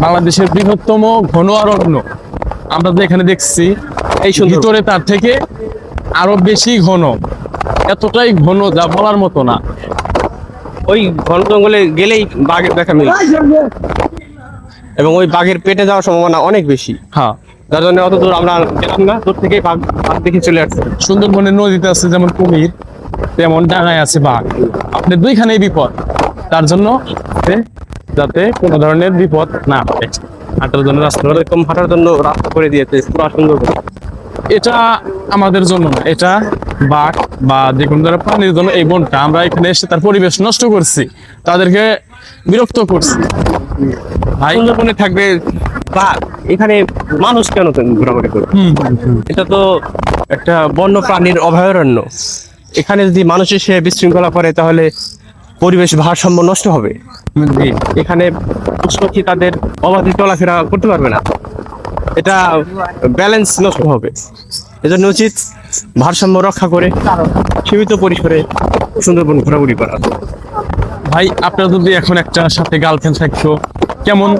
বাংলাদেশের বৃহত্তম ঘন অরণ্য আমরা তো এখানে দেখছি এই ভিতরে তার থেকে আরও বেশি ঘন। এতটাই ঘন যা বলার মতো না। ওই ঘন জঙ্গলে গেলেই বাঘের দেখা মিলে। এবং ওই বাঘের পেটে যাওয়ার সম্ভাবনা অনেক বেশি। হ্যাঁ। যার জন্য অত দূর আমরা গেলাম না। দূর থেকেই বাঘ বাঘ দেখে চলে আসছে। সুন্দরবনের নদীতে আছে যেমন কুমির তেমন ডাঙায় আছে বাঘ। আপনি দুইখানেই বিপদ। তার জন্য যাতে- কোনো ধরনের বিপদ না হয় হাঁটার জন্য রাস্তা এরকম হাঁটার জন্য রাস্তা করে দিয়েছে পুরো সুন্দর এটা আমাদের জন্য না এটা বাঘ বা যে কোনো ধরনের প্রাণীর জন্য এই বনটা। আমরা এখানে এসে তার পরিবেশ নষ্ট করছি তাদেরকে বিরক্ত করছি। সুন্দরবনে থাকবে বাঘ এখানে মানুষ কেন ঘোরাঘুরি করবে? এটা তো একটা বন্য প্রাণীর অভয়ারণ্য। এখানে যদি মানুষ এসে বিশৃঙ্খলা করে তাহলে পরিবেশ ভারসাম্য নষ্ট হবে। এখানে পশুপাখি তাদের অবাধে চলাফেরা করতে পারবে না। এটা ব্যালেন্স নষ্ট হবে। এজন্য উচিত ভারসাম্য রক্ষা করে সীমিত পরিসরে সুন্দরবন ঘোরাঘুরি করা। ভাই আপনারা যদি এখন একটা সাথে গার্লফ্রেন্ড থাকতো কেমন